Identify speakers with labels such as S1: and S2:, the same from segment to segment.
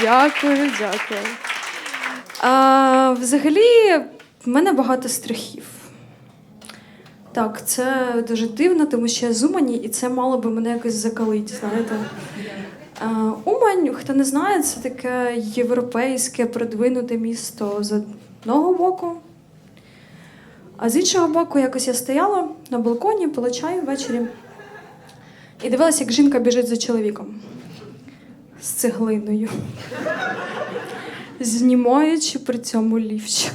S1: Дякую, дякую. А, взагалі, в мене багато страхів. Так, це дуже дивно, тому що я з Умані, і це мало би мене якось закалити, знаєте. А, Умань, хто не знає, це таке європейське продвинуте місто з одного боку. А з іншого боку, якось я стояла на балконі, пила ввечері і дивилася, як жінка біжить за чоловіком з цеглиною, знімаючи при цьому лівчик.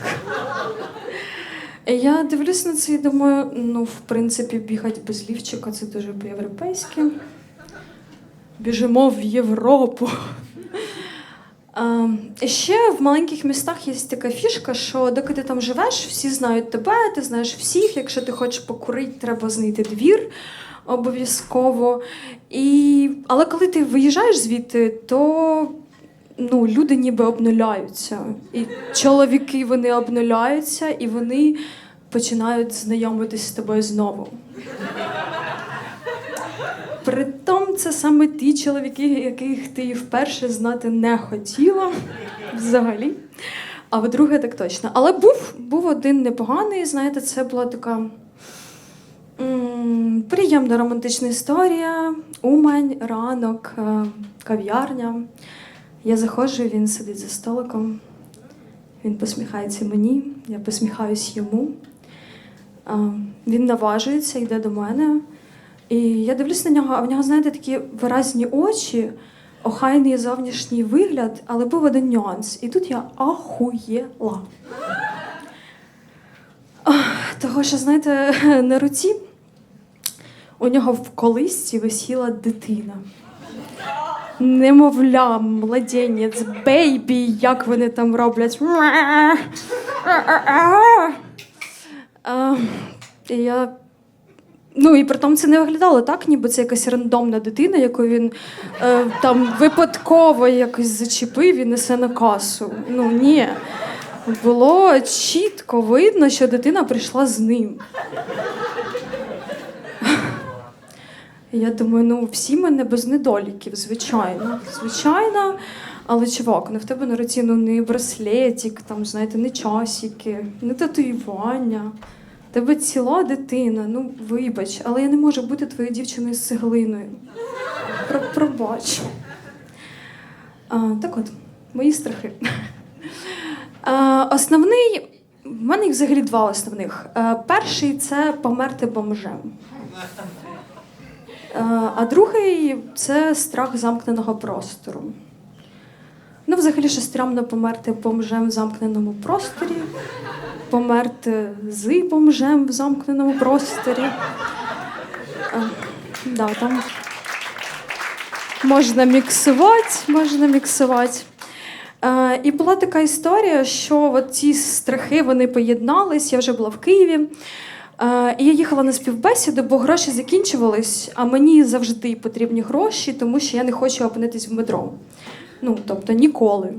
S1: Я дивлюсь на це і думаю, ну, в принципі, бігати без лівчика це дуже по-європейськи. Біжимо в Європу. І ще в маленьких містах є така фішка, що доки ти там живеш, всі знають тебе, ти знаєш всіх. Якщо ти хочеш покурити, треба знайти двір обов'язково. І... Але коли ти виїжджаєш звідти, то ну, люди ніби обнуляються. І чоловіки вони обнуляються, і вони починають знайомитись з тобою знову. Притом це саме ті чоловіки, яких ти вперше знати не хотіла взагалі. А вдруге так точно. Але був, був один непоганий, знаєте, це була така приємна романтична історія. Умань, ранок, е, кав'ярня. Я заходжу, він сидить за столиком. Він посміхається мені, я посміхаюсь йому. Він наважується, йде до мене. І я дивлюсь на нього, а в нього, знаєте, такі виразні очі, охайний зовнішній вигляд, але був один нюанс. І тут я ахуєла. Того, що, знаєте, на руці у нього в колисці висіла дитина. Немовля, младенець, бейбі, як вони там роблять. А, я Ну і при тому це не виглядало так, ніби це якась рандомна дитина, яку він е, там випадково якось зачепив і несе на касу. Ну ні. Було чітко видно, що дитина прийшла з ним. Я думаю, ну всі мене без недоліків, звичайно. Звичайно. Але чувак, ну в тебе на руці ну, не браслетик, там, знаєте, не часики, не татуювання. Тебе ціла дитина, ну вибач, але я не можу бути твоєю дівчиною з цеглиною. Пробач. Так от, мої страхи. А, основний, в мене їх взагалі два основних. Перший це померти бомжем. А, а другий це страх замкненого простору. Ну, взагалі, що стрьомно померти бомжем в замкненому просторі, померти з бомжем в замкненому просторі. А, да, там можна міксувати, можна міксувати. Е, і була така історія, що от ці страхи вони поєднались. Я вже була в Києві. Е, і я їхала на співбесіду, бо гроші закінчувались, а мені завжди потрібні гроші, тому що я не хочу опинитись в метро. Ну, тобто ніколи.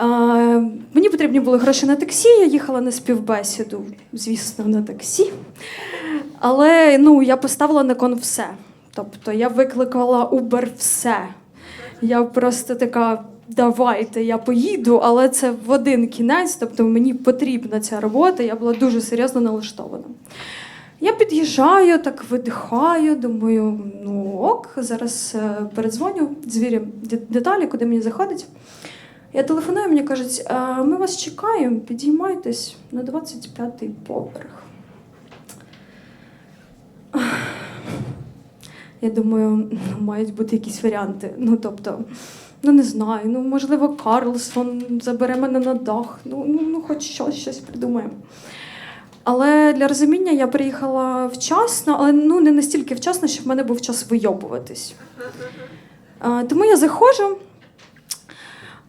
S1: Е, мені потрібні були гроші на таксі, я їхала на співбесіду, звісно, на таксі. Але ну, я поставила на кон все. Тобто я викликала Uber все. Я просто така, давайте, я поїду, але це в один кінець, тобто мені потрібна ця робота, я була дуже серйозно налаштована. Я під'їжджаю, так видихаю, думаю, ну ок, зараз е, передзвоню, звірю деталі, куди мені заходить. Я телефоную, мені кажуть, ми вас чекаємо, підіймайтесь на 25-й поверх. Я думаю, ну, мають бути якісь варіанти. Ну, тобто, ну не знаю, ну можливо, Карлсон забере мене на дах. Ну, ну, ну хоч щось, щось придумаємо. Але для розуміння я приїхала вчасно, але ну не настільки вчасно, щоб в мене був час вийобуватись. А, тому я заходжу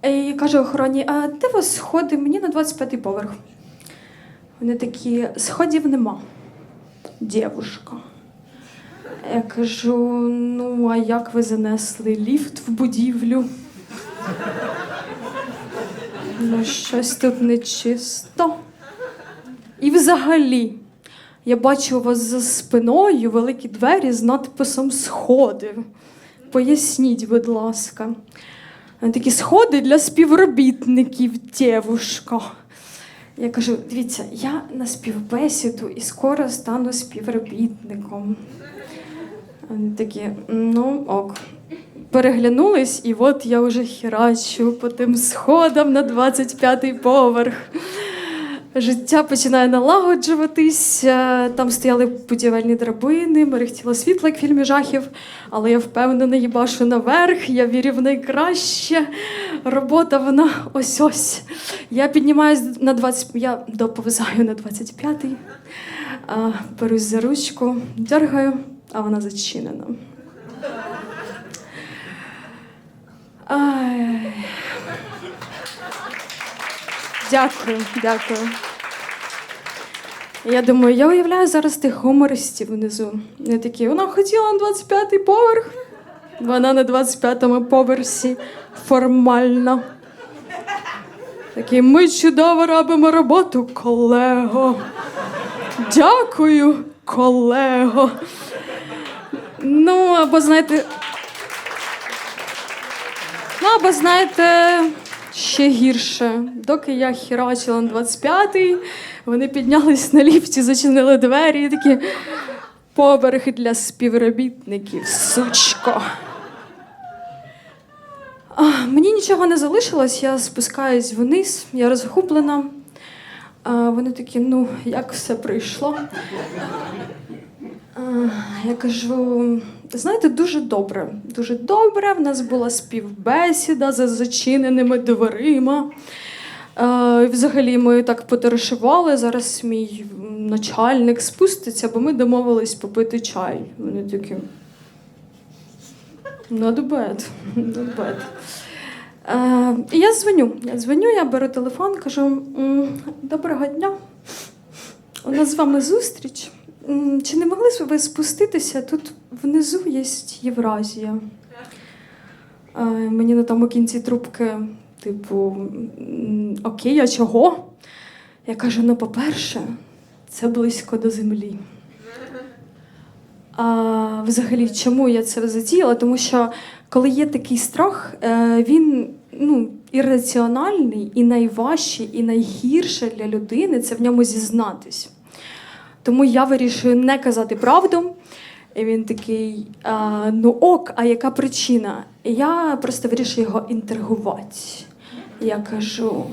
S1: і кажу охороні, а де вас сходи? Мені на 25-й поверх. Вони такі, сходів нема. Дівушка. Я кажу: ну, а як ви занесли ліфт в будівлю? Ну, щось тут нечисто. І взагалі, я бачу у вас за спиною великі двері з надписом Сходи. Поясніть, будь ласка. Такі сходи для співробітників, дівушка. Я кажу: дивіться, я на співбесіду і скоро стану співробітником. Вони такі, ну ок. Переглянулись, і от я вже херачу по тим сходам на 25-й поверх. Життя починає налагоджуватись. е, Там стояли будівельні драбини, мерехтіло світло, як в фільмі жахів. Але я впевнена, їбашу наверх, я вірю в найкраще. Робота вона ось ось. Я піднімаюсь на 20, я доповзаю на 25-й, а, берусь за ручку, дергаю, а вона зачинена. Ай. Дякую, дякую. Я думаю, я уявляю зараз тих гумористів внизу. Вони такі, вона хотіла на 25-й поверх. Вона на 25-му поверсі формально. Такі, ми чудово робимо роботу, колего. Дякую, колего. Ну, або знаєте. Ну, або знаєте, ще гірше. Доки я херачила на 25-й, вони піднялись на ліфті, зачинили двері і такі поверхи для співробітників, сучко. А, мені нічого не залишилось, я спускаюсь вниз, я розгублена. А, вони такі, ну, як все прийшло. А, я кажу, знаєте, дуже добре. Дуже добре. В нас була співбесіда за зачиненими дверима. І взагалі ми так потаришували. Зараз мій начальник спуститься, бо ми домовились попити чай. Вони такі. Not bad. Not bad. Е, і я дзвоню. Я дзвоню, я беру телефон, кажу: доброго дня. У нас з вами зустріч. Чи не могли ви спуститися? Тут внизу є Євразія. Е, Мені на тому кінці трубки, типу, окей, а чого? Я кажу: ну, по-перше, це близько до землі. А, взагалі, чому я це затіяла? Тому що коли є такий страх, е, він ну, ірраціональний і найважче, і найгірше для людини це в ньому зізнатись. Тому я вирішую не казати правду. І він такий: а, ну ок, а яка причина? І я просто вирішую його інтригувати. Я кажу: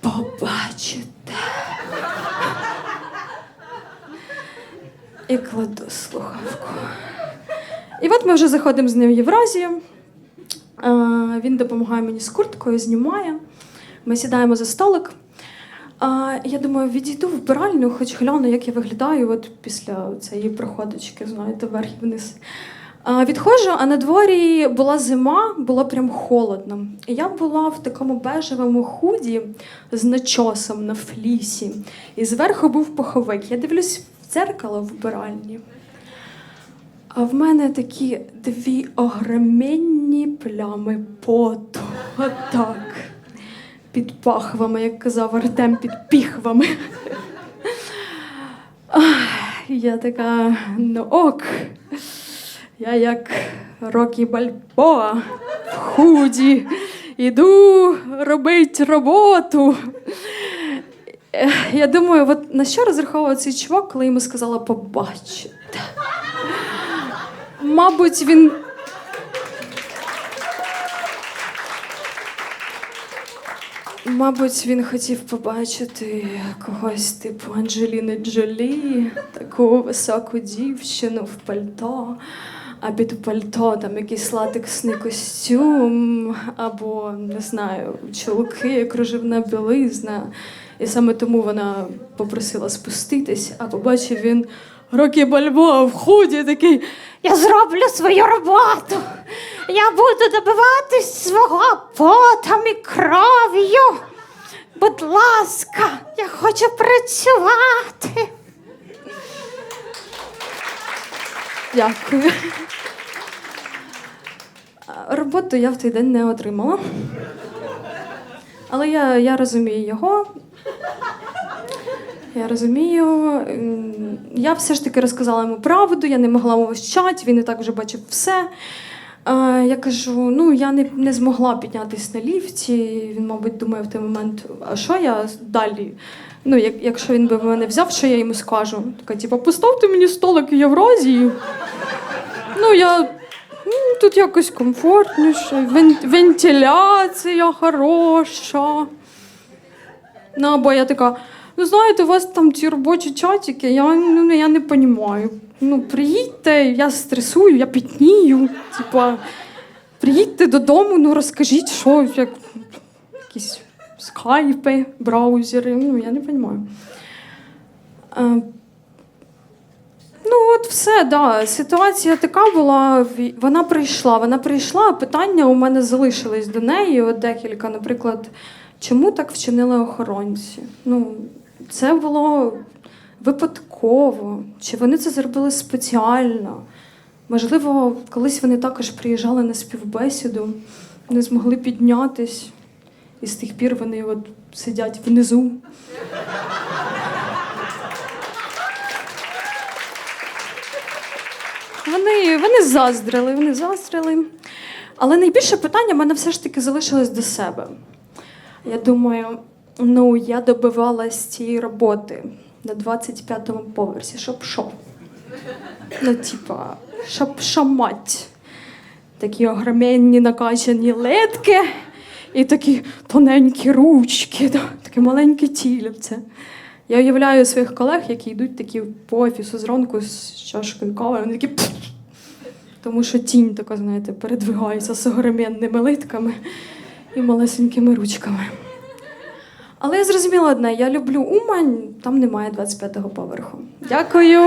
S1: побачите. І кладу слухавку. І от ми вже заходимо з ним в Євразію. Він допомагає мені з курткою, знімає. Ми сідаємо за столик. А, я думаю, відійду в вбиральню, хоч гляну, як я виглядаю от після цієї проходочки, знаєте, вверх і вниз. А, відходжу, а на дворі була зима, було прям холодно. І я була в такому бежевому худі з начосом на флісі. І зверху був пуховик. Я дивлюсь в дзеркало в вбиральні. А в мене такі дві огроменні плями поту. Отак. Під пахвами, як казав Артем, під піхвами. Я така, ну ок. Я як Рокі Бальбоа в худі. Іду робить роботу. Я думаю, от на що розраховував цей чувак, коли йому сказала побачите. Мабуть, він. Мабуть, він хотів побачити когось типу Анджеліни Джолі, таку високу дівчину в пальто, а під пальто там якийсь латексний костюм, або не знаю, чулки, кружевна білизна. І саме тому вона попросила спуститись, а побачив він Рокі Бальбоа в худі такий.
S2: Я зроблю свою роботу. Я буду добиватись свого потом і кров'ю. Будь ласка, я хочу працювати.
S1: Дякую. Роботу я в той день не отримала. Але я, я розумію його. Я розумію. Я все ж таки розказала йому правду, я не могла мовчати, він і так вже бачив все. Я кажу: ну я не, не змогла піднятися на ліфті. Він, мабуть, думає в той момент, а що я далі? Ну, як, якщо він би мене взяв, що я йому скажу? Така, типу, поставте мені столик в Євразії. Ну, я м, тут якось комфортніше, вен, вентиляція хороша. Ну, або я така, ну знаєте, у вас там ці робочі чатики, я, ну, я не розумію. Ну, приїдьте, я стресую, я пітнію. Типа, приїдьте додому, ну розкажіть, що, як якісь скайпи, браузери. Ну, я не розумію. Е, Ну, от все, да. Ситуація така була. Вона прийшла. Вона прийшла, а питання у мене залишились до неї. От декілька, наприклад, чому так вчинили охоронці? Ну, це було випадково. Чи вони це зробили спеціально? Можливо, колись вони також приїжджали на співбесіду, не змогли піднятись, і з тих пір вони от сидять внизу. Вони, вони заздрили, вони заздрили. Але найбільше питання в мене все ж таки залишилось до себе. Я думаю, ну я добивалась цієї роботи на 25-му поверсі, щоб що? Ну, типа, щоб що мать. Такі огроменні накачані литки і такі тоненькі ручки, таке маленьке тілівце. Я уявляю своїх колег, які йдуть такі по офісу зранку з чашкою кави, вони такі. «Пф». Тому що тінь така, знаєте, передвигається з огроменними литками і малесенькими ручками. Але я зрозуміла одне: я люблю Умань, там немає 25-го поверху. Дякую!